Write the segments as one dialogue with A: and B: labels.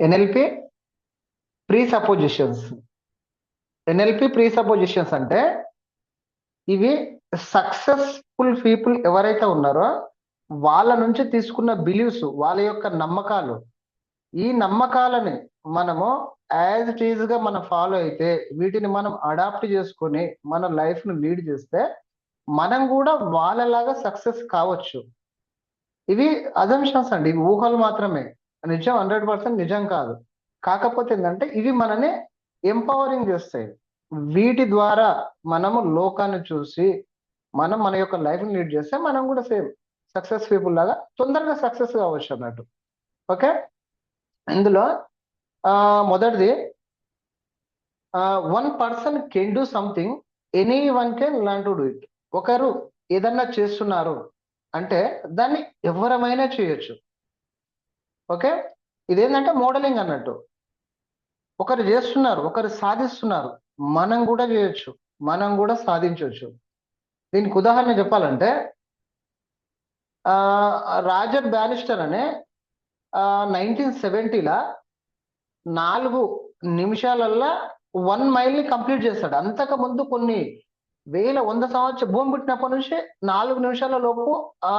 A: NLP presuppositions NLP presuppositions అంటే ఇవి successful people ఎవరైతే ఉన్నారో వాళ్ళ నుంచి తీసుకున్న బిలీవ్స్ వాళ్ళ యొక్క నమ్మకాలు. ఈ నమ్మకాలని మనము యాజ్ ఇట్ ఈజ్గా మనం ఫాలో అయితే వీటిని మనం అడాప్ట్ చేసుకొని మన లైఫ్ను లీడ్ చేస్తే మనం కూడా వాళ్ళలాగా సక్సెస్ కావచ్చు. ఇవి అజంషన్స్ అండి. ఇవి ఊహలు మాత్రమే. నిజం హండ్రెడ్ పర్సెంట్ నిజం కాదు. కాకపోతే ఏంటంటే ఇవి మనని ఎంపవరింగ్ చేస్తాయి. వీటి ద్వారా మనము లోకాన్ని చూసి మనం మన యొక్క లైఫ్ని లీడ్ చేస్తే మనం కూడా సేమ్ సక్సెస్ పీపుల్ లాగా తొందరగా సక్సెస్ కావచ్చు అన్నట్టు. ఓకే? ఇందులో మొదటిది one person can do something any one can learn to do it. ఒకరు ఏదన్నా చేస్తున్నారు అంటే దాన్ని ఎవరమైనా చేయొచ్చు. ఓకే? ఇదేంటంటే మోడలింగ్ అన్నట్టు. ఒకరు చేస్తున్నారు ఒకరు సాధిస్తున్నారు. మనం కూడా చేయొచ్చు మనం కూడా సాధించవచ్చు దీనికి ఉదాహరణ చెప్పాలంటే ఆ రాజర్ బ్యానిస్టర్ అనే నైన్టీన్ సెవెంటీలా నాలుగు నిమిషాలల్లా వన్ మైల్ని కంప్లీట్ చేస్తాడు అంతకు ముందు కొన్ని వేల వంద సంవత్సరం భూమి పుట్టినప్పటి నుంచి నాలుగు నిమిషాల లోపు ఆ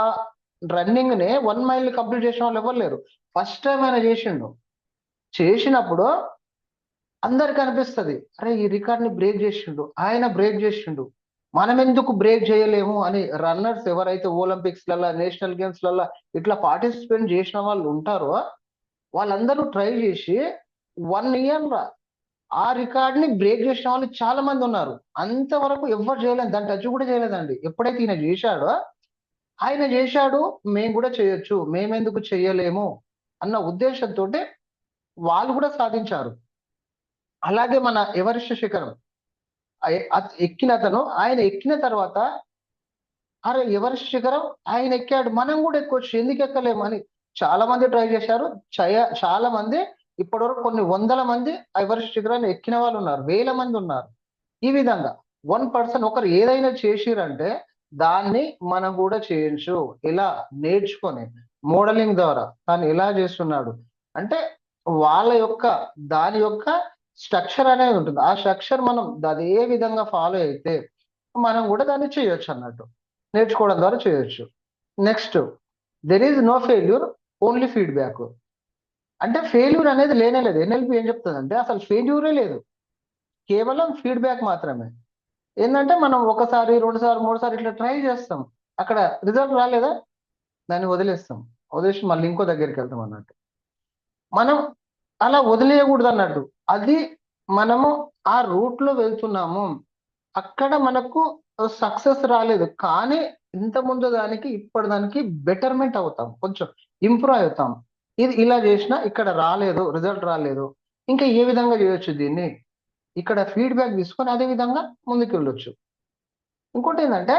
A: రన్నింగ్ని వన్ మైల్ కంప్లీట్ చేసిన వాళ్ళు ఎవరు లేరు. ఫస్ట్ టైం ఆయన చేసిండు. చేసినప్పుడు అందరికి అనిపిస్తది అరే ఈ రికార్డ్ని బ్రేక్ చేసిండు ఆయన బ్రేక్ చేసిండు మనం ఎందుకు బ్రేక్ చేయలేము అని రన్నర్స్ ఎవరైతే ఒలింపిక్స్లలో నేషనల్ గేమ్స్లలో ఇట్లా పార్టిసిపేట్ చేసిన వాళ్ళు ఉంటారో వాళ్ళందరూ ట్రై చేసి వన్ ఇయర్ ఆ రికార్డ్ని బ్రేక్ చేసిన వాళ్ళు చాలా మంది ఉన్నారు. అంతవరకు ఎవరు చేయలేదు దాని టచ్ కూడా చేయలేదండి. ఎప్పుడైతే ఈయన చేశాడో ఆయన చేశాడు మేము కూడా చేయొచ్చు మేమెందుకు చేయలేము అన్న ఉద్దేశంతో వాళ్ళు కూడా సాధించారు. అలాగే మన ఎవరెస్ట్ శిఖరం ఎక్కిన అతను ఆయన ఎక్కిన తర్వాత అరే ఎవరెస్ట్ శిఖరం ఆయన ఎక్కాడు మనం కూడా ఎక్కొచ్చు ఎందుకు ఎక్కలేము అని చాలా మంది ట్రై చేశారు. చయ- చాలా మంది ఇప్పటివరకు కొన్ని వందల మంది ఎవరెస్ట్ శిఖరాన్ని ఎక్కిన వాళ్ళు ఉన్నారు వేల మంది ఉన్నారు. ఈ విధంగా వన్ పర్సన్ ఒకరు ఏదైనా చేసిరంటే దాన్ని మనం కూడా చేయొచ్చు. ఇలా నేర్చుకొని మోడలింగ్ ద్వారా తను ఎలా చేస్తున్నాడు అంటే వాళ్ళ యొక్క దాని యొక్క స్ట్రక్చర్ అనేది ఉంటుంది. ఆ స్ట్రక్చర్ మనం అదే విధంగా ఫాలో అయితే మనం కూడా దాన్ని చేయొచ్చు అన్నట్టు. నేర్చుకోవడం ద్వారా చేయొచ్చు. Next there is no failure only feedback అంటే ఫెయిల్యూర్ అనేది లేనే లేదు. ఎన్ఎల్పి ఏం చెప్తుందంటే అసలు ఫెయిల్యూరే లేదు. కేవలం ఫీడ్బ్యాక్ మాత్రమే. ఏంటంటే మనం ఒకసారి రెండు సార్లు మూడు సార్లు ఇట్లా ట్రై చేస్తాం. అక్కడ రిజల్ట్ రాలేదా? దాన్ని వదిలేస్తాం. వదిలేసి మళ్ళీ ఇంకో దగ్గరికి వెళ్తాం అన్నట్టు. మనం అలా వదిలేయకూడదు అన్నట్టు. అది మనము ఆ రూట్లో వెళ్తున్నాము. అక్కడ మనకు సక్సెస్ రాలేదు. కానీ ఇంత ముందు దానికి ఇప్పటి దానికి బెటర్మెంట్ అవుతాం. కొంచెం ఇంప్రూవ్ అవుతాం. ఇది ఇలా చేసినా ఇక్కడ రాలేదు రిజల్ట్ రాలేదు. ఇంకా ఏ విధంగా చేయొచ్చు దీన్ని? ఇక్కడ ఫీడ్బ్యాక్ తీసుకొని అదే విధంగా ముందుకు వెళ్ళొచ్చు ఇంకోటి ఏంటంటే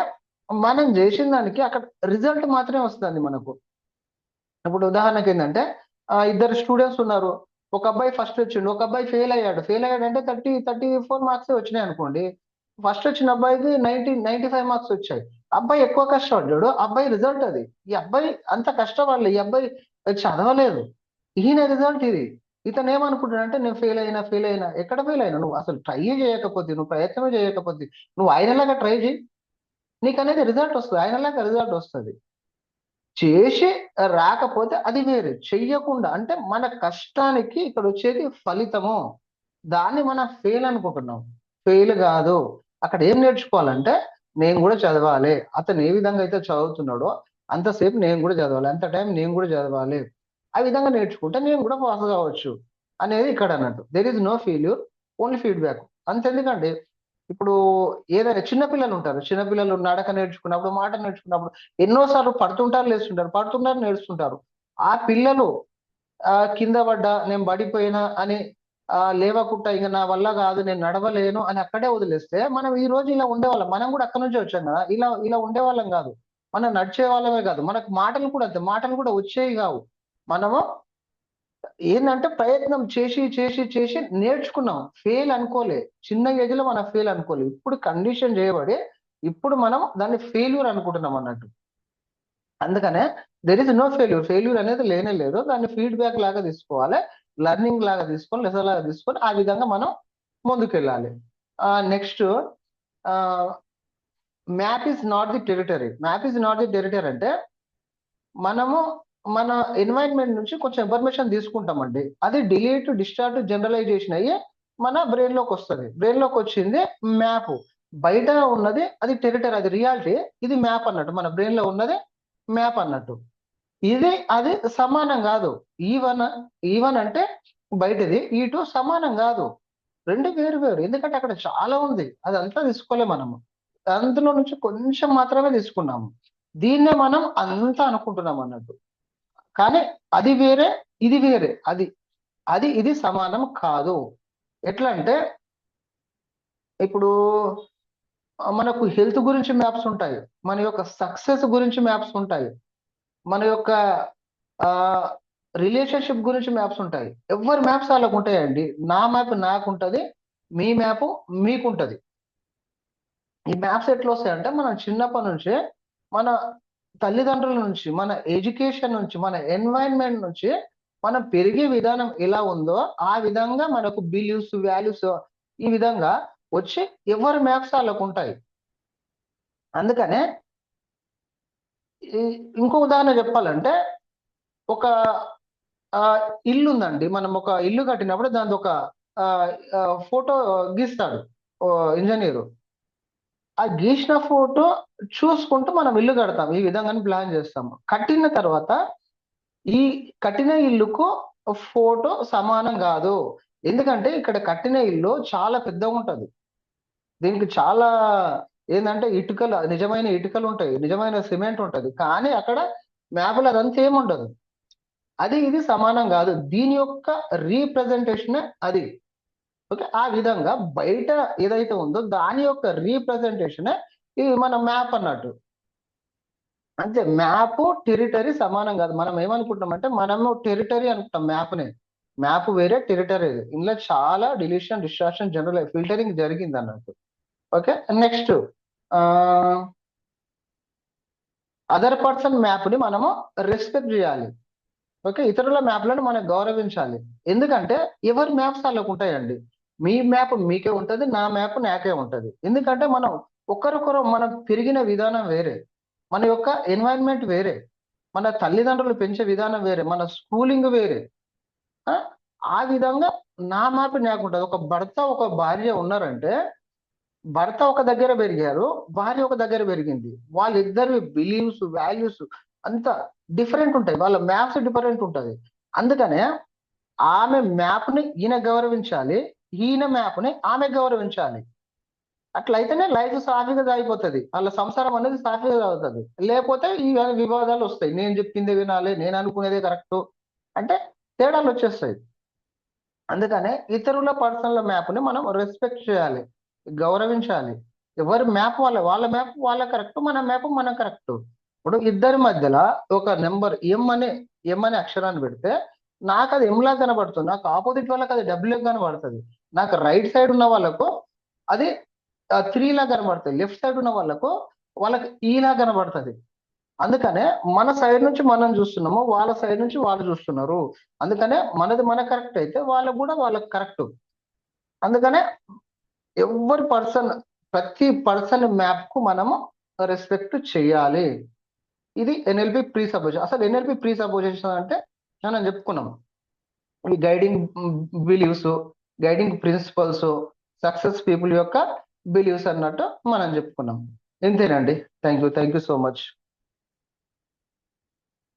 A: మనం చేసిన దానికి అక్కడ రిజల్ట్ మాత్రమే వస్తుంది మనకు. ఇప్పుడు ఉదాహరణకి ఏంటంటే ఇద్దరు స్టూడెంట్స్ ఉన్నారు. ఒక అబ్బాయి ఫస్ట్ వచ్చిండు ఒక అబ్బాయి ఫెయిల్ అయ్యాడు. ఫెయిల్ అయ్యాడు అంటే థర్టీ థర్టీ ఫోర్ మార్క్స్ వచ్చినాయి అనుకోండి. ఫస్ట్ వచ్చిన అబ్బాయికి నైన్టీ నైన్టీ ఫైవ్ మార్క్స్ వచ్చాయి. అబ్బాయి ఎక్కువ కష్టపడ్డాడు. అబ్బాయి రిజల్ట్ అది. ఈ అబ్బాయి అంత కష్టపడలేదు ఈ అబ్బాయి చదవలేదు. ఈయన రిజల్ట్ ఇది. ఇతను ఏమనుకుంటున్నాడంటే నువ్వు నేను ఫెయిల్ అయినా ఫెయిల్ అయినా ఎక్కడ ఫెయిల్ అయినా? నువ్వు అసలు ట్రై చేయకపోతే నువ్వు ప్రయత్నమే చేయకపోతే నువ్వు ఆయనలాగా ట్రై చేయి. నీకు అనేది రిజల్ట్ వస్తుంది ఆయనలాగా రిజల్ట్ వస్తుంది. చేసి రాకపోతే అది వేరే. చెయ్యకుండా అంటే మన కష్టానికి ఇక్కడ వచ్చేది ఫలితము. దాన్ని మనం ఫెయిల్ అనుకుంటున్నాం. ఫెయిల్ కాదు. అక్కడ ఏం నేర్చుకోవాలంటే నేను కూడా చదవాలి. అతను ఏ విధంగా అయితే చదువుతున్నాడో అంతసేపు నేను కూడా చదవాలి. అంత టైం నేను కూడా చదవాలి. ఆ విధంగా నేర్చుకుంటే నేను కూడా పాస్ కావచ్చు అనేది ఇక్కడ అన్నట్టు. There is no failure only feedback అంతెందుకండి ఇప్పుడు ఏదైనా చిన్నపిల్లలు ఉంటారు చిన్నపిల్లలు నడక నేర్చుకున్నప్పుడు మాట నేర్చుకున్నప్పుడు ఎన్నోసార్లు పడుతుంటారు లేస్తుంటారు పడుతుంటారు నేర్చుకుంటారు ఆ పిల్లలు ఆ కింద పడ్డా నేను పడిపోయినా అని ఆ లేవకుండా ఇంకా నా వల్ల కాదు నేను నడవలేను అని అక్కడే వదిలేస్తే మనం ఈ రోజు ఇలా ఉండేవాళ్ళం. మనం కూడా అక్కడ నుంచి వచ్చాం కదా. ఇలా ఇలా ఉండేవాళ్ళం కాదు. మనం నడిచే వాళ్ళమే కాదు. మనకు మాటలు కూడా అంతే. మాటలు కూడా వచ్చేవి కావు. మనము ఏంటంటే ప్రయత్నం చేసి చేసి చేసి నేర్చుకున్నాం. ఫెయిల్ అనుకోలే. చిన్న ఏజ్లో మనం ఫెయిల్ అనుకోలే. ఇప్పుడు కండిషన్ చేయబడి ఇప్పుడు మనం దాన్ని ఫెయిల్యూర్ అనుకుంటున్నాం అన్నట్టు. అందుకనే there is no failure failure అనేది లేనే లేదు. దాన్ని ఫీడ్బ్యాక్ లాగా తీసుకోవాలి. లెర్నింగ్ లాగా తీసుకొని లెసన్ లాగా తీసుకొని ఆ విధంగా మనం ముందుకెళ్ళాలి. Next map is not the territory map is not the territory అంటే మనము మన ఎన్వైరన్మెంట్ నుంచి కొంచెం ఇన్ఫర్మేషన్ తీసుకుంటామండి. అది డిలీట్ డిస్టార్ట్ జనరలైజేషన్ అయ్యి మన బ్రెయిన్లోకి వస్తుంది. బ్రెయిన్లోకి వచ్చింది మ్యాప్ బయట ఉన్నది అది టెరిటరీ అది రియాలిటీ ఇది మ్యాప్ అన్నట్టు. మన బ్రెయిన్లో ఉన్నది మ్యాప్ అన్నట్టు. ఇది అది సమానం కాదు. E ఈవన్ ఈవన్ e అంటే బయటది. ఈ e టూ సమానం కాదు. రెండు వేరు వేరు. ఎందుకంటే అక్కడ చాలా ఉంది. అది అంతా తీసుకోలేము మనము. అందులో నుంచి కొంచెం మాత్రమే తీసుకున్నాము. దీన్నే మనం అంతా అనుకుంటున్నాం అన్నట్టు. కానీ అది వేరే ఇది వేరే అది అది ఇది సమానం కాదు. ఎట్లా అంటే ఇప్పుడు మనకు హెల్త్ గురించి మ్యాప్స్ ఉంటాయి. మన యొక్క సక్సెస్ గురించి మ్యాప్స్ ఉంటాయి. మన యొక్క రిలేషన్షిప్ గురించి మ్యాప్స్ ఉంటాయి. ఎవరి మ్యాప్స్ వాళ్ళకు ఉంటాయండి? నా మ్యాప్ నాకు ఉంటుంది మీ మ్యాప్ మీకుంటుంది. ఈ మ్యాప్స్ ఎట్లా వస్తాయంటే మనం చిన్నప్పటి నుంచే మన తల్లిదండ్రుల నుంచి మన ఎడ్యుకేషన్ నుంచి మన ఎన్వైరన్మెంట్ నుంచి మనం పెరిగే విధానం ఎలా ఉందో ఆ విధంగా మనకు బిలీవ్స్ వాల్యూస్ ఈ విధంగా వచ్చి ఎవరి మ్యాథ్స్ వాళ్ళకు ఉంటాయి. అందుకనే ఇంకో ఉదాహరణ చెప్పాలంటే ఒక ఇల్లు ఉందండి. మనం ఒక ఇల్లు కట్టినప్పుడు దాని ఒక ఫోటో గీస్తాడు. ఇంజనీరు. ఆ గీసిన ఫోటో చూసుకుంటూ మనం ఇల్లు కడతాం ఈ విధంగానే ప్లాన్ చేస్తాము. కట్టిన తర్వాత ఈ కట్టిన ఇల్లుకు ఫోటో సమానం కాదు. ఎందుకంటే ఇక్కడ కట్టిన ఇల్లు చాలా పెద్దగా ఉంటది. దీనికి చాలా ఏంటంటే ఇటుకలు నిజమైన ఇటుకలు ఉంటాయి. నిజమైన సిమెంట్ ఉంటుంది. కానీ అక్కడ మ్యాప్లో అదంతా ఏముండదు అది ఇది సమానం కాదు. దీని యొక్క రీప్రజెంటేషన్ అది. ఓకే? ఆ విధంగా బయట ఏదైతే ఉందో దాని యొక్క రీప్రజెంటేషన్ ఇది మన మ్యాప్ అన్నట్టు. అంతే మ్యాప్ టెరిటరీ సమానం కాదు. మనం ఏమనుకుంటామంటే మనము టెరిటరీ అనుకుంటాం మ్యాప్ని మ్యాప్ వేరే టెరిటరీ ఇందులో చాలా డిలీషన్ డిస్ట్రాక్షన్ జనరల్ ఫిల్టరింగ్ జరిగింది అన్నట్టు. ఓకే? నెక్స్ట్ అదర్ పర్సన్ మ్యాప్ని మనము రెస్పెక్ట్ చేయాలి. ఓకే? ఇతరుల మ్యాప్లను మనం గౌరవించాలి. ఎందుకంటే ఎవరి మ్యాప్స్ వాళ్ళకు ఉంటాయండి? మీ మ్యాప్ మీకే ఉంటుంది నా మ్యాప్ నాకే ఉంటుంది. ఎందుకంటే మనం ఒకరికొకరు మనం పెరిగిన విధానం వేరే. మన యొక్క ఎన్వైరన్మెంట్ వేరే. మన తల్లిదండ్రులు పెంచే విధానం వేరే. మన స్కూలింగ్ వేరే. ఆ? విధంగా నా మ్యాప్ నాకు ఉంటుంది. ఒక భర్త ఒక భార్య ఉన్నారంటే భర్త ఒక దగ్గర పెరిగారు భార్య ఒక దగ్గర పెరిగింది. వాళ్ళిద్దరి బిలీవ్స్ వాల్యూస్ అంత డిఫరెంట్ ఉంటాయి. వాళ్ళ మ్యాప్స్ డిఫరెంట్ ఉంటుంది. అందుకనే ఆమె మ్యాప్ని ఈయన గౌరవించాలి ఈయన మ్యాప్ని ఆమె గౌరవించాలి. అట్లయితేనే లైఫ్ సాఫీగా అయిపోతుంది వాళ్ళ సంసారం అనేది సాఫీగా అవుతుంది లేకపోతే ఈ వివాదాలు వస్తాయి. నేను చెప్పిందే వినాలి నేను అనుకునేదే కరెక్ట్ అంటే తేడాలు వచ్చేస్తాయి. అందుకనే ఇతరుల పర్సనల్ మ్యాప్ని మనం రెస్పెక్ట్ చేయాలి గౌరవించాలి. ఎవరి మ్యాప్ వాళ్ళ వాళ్ళ మ్యాప్ వాళ్ళ కరెక్ట్ మన మ్యాప్ మన కరెక్ట్. ఇప్పుడు ఇద్దరి మధ్యలో ఒక నెంబర్ ఎం అనే ఎం అనే అక్షరాన్ని పెడితే నాకు అది ఎంలా కనబడుతుంది. నాకు ఆపోజిట్ వాళ్ళకి అది డబ్ల్యూ కనబడుతుంది. నాకు రైట్ సైడ్ ఉన్న వాళ్ళకు అది త్రీ లా కనబడుతుంది. లెఫ్ట్ సైడ్ ఉన్న వాళ్ళకు వాళ్ళకి e ఈలా కనబడుతుంది. అందుకనే మన సైడ్ నుంచి మనం చూస్తున్నాము వాళ్ళ సైడ్ నుంచి వాళ్ళు చూస్తున్నారు. అందుకనే మనది మన కరెక్ట్ అయితే వాళ్ళకు కూడా వాళ్ళకి కరెక్ట్ అందుకనే ఎవరి పర్సన్ ప్రతి పర్సన్ మ్యాప్కు మనము రెస్పెక్ట్ చేయాలి. ఇది ఎన్ఎల్పి ప్రీ సపోజ్ అసలు ఎన్ఎల్పి ప్రీ సపోజేషన్ అంటే మనం చెప్పుకున్నాం. ఈ guiding beliefs guiding principles success people యొక్క బిలీవ్స్ అన్నట్టు మనం చెప్పుకున్నాం. ఇంతేనండి. Thank you thank you so much